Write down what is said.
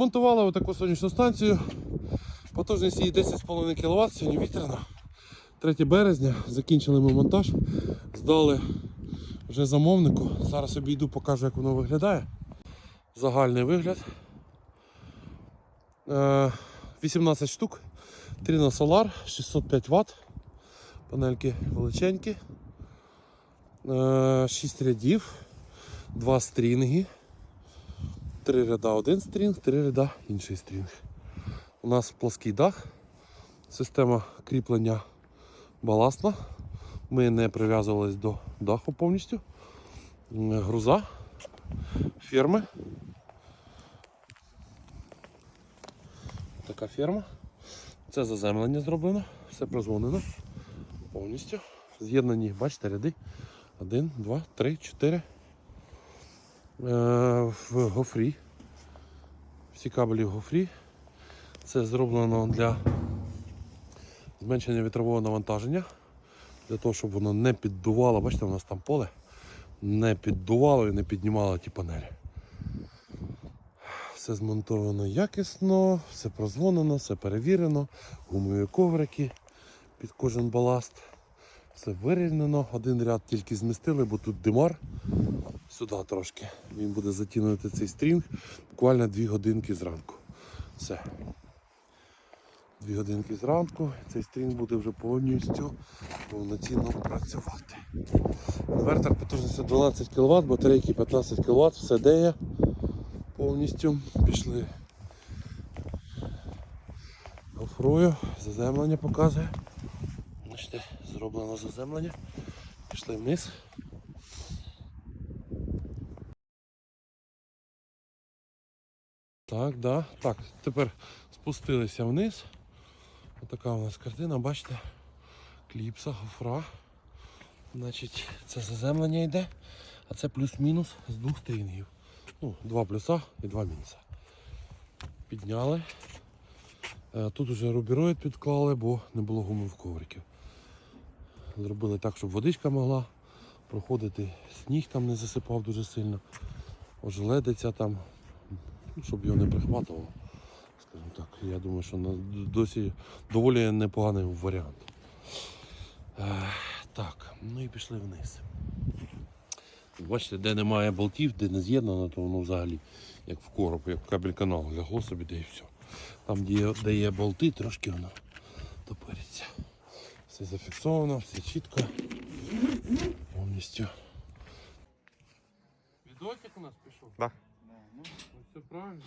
Монтували отаку сонячну станцію. Потужність її 10,5 кВт, сьогодні вітряна. 3 березня. Закінчили ми монтаж. Здали вже замовнику. Зараз обійду, покажу, як воно виглядає. Загальний вигляд. Е, 18 штук. 3 на солар, 605 Вт. Панельки величенькі. Е, 6 рядів, 2 стрінги. Три ряда один стрінг, три ряда інший стрінг. У нас плоский дах, система кріплення баласна. Ми не прив'язувалися до даху повністю. Груза, ферми. Така ферма. Це заземлення зроблено, все прозвонено повністю. З'єднані, бачите, ряди. 1, 2, 3, 4 в гофрі. Всі кабелі в гофрі. Це зроблено для зменшення вітрового навантаження. Для того, щоб воно не піддувало, бачите, у нас там поле, не піддувало і не піднімало ті панелі. Все змонтовано якісно, все прозвонено, все перевірено, гумові коврики під кожен баласт. Все вирівнено, один ряд тільки змістили, бо тут димар. Сюди трошки. Він буде затінувати цей стрінг буквально 2 годинки зранку. Все. Дві годинки зранку, цей стрінг буде вже повністю повноцінно працювати. Інвертор потужністю 12 кВт, батарейки 15 кВт, все де є повністю. Пішли офрою, заземлення показує. Зроблено заземлення. Пішли вниз. Так, да. Так, тепер спустилися вниз. Отака у нас картина, бачите? Кліпса, гофра. Значить, це заземлення йде, а це плюс-мінус з двох стрінгів. Ну, два плюса і два мінуса. Підняли. Е, Тут вже рубіроїд підклали, бо не було гумових ковриків. Зробили так, щоб водичка могла проходити, сніг там не засипав дуже сильно, ожеледиця там, щоб його не прихватувало. Скажімо так, я думаю, що на досі доволі непоганий варіант. Е, так, ну і пішли вниз. Бачите, де немає болтів, де не з'єднано, то воно взагалі як в короб, як в кабель канал лягло собі, де і все. Там, де є, де є болти, трошки воно топириться. Все зафіксовано, все чітко. Повністю. Відосик у нас пішов? Да. Ну, все правильно.